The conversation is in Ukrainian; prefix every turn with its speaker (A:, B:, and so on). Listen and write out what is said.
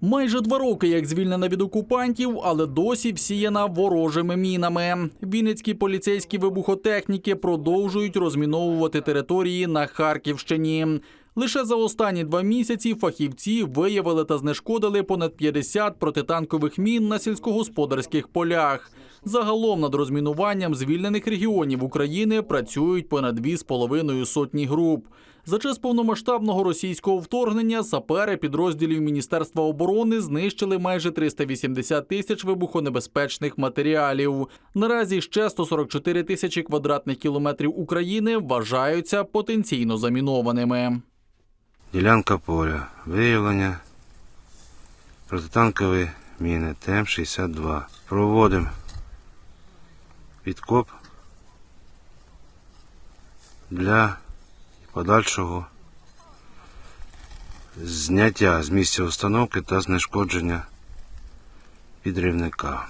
A: Майже два роки, як звільнена від окупантів, але досі всіяна ворожими мінами. Вінницькі поліцейські вибухотехніки продовжують розміновувати території на Харківщині. Лише за останні два місяці фахівці виявили та знешкодили понад 50 протитанкових мін на сільськогосподарських полях. Загалом над розмінуванням звільнених регіонів України працюють понад дві з половиною сотні груп. За час повномасштабного російського вторгнення сапери підрозділів Міністерства оборони знищили майже 380 тисяч вибухонебезпечних матеріалів. Наразі ще 144 тисячі квадратних кілометрів України вважаються потенційно замінованими.
B: Ділянка поля. Виявлення протитанкової міни ТМ-62. Проводимо підкоп для подальшого зняття з місця установки та знешкодження підривника.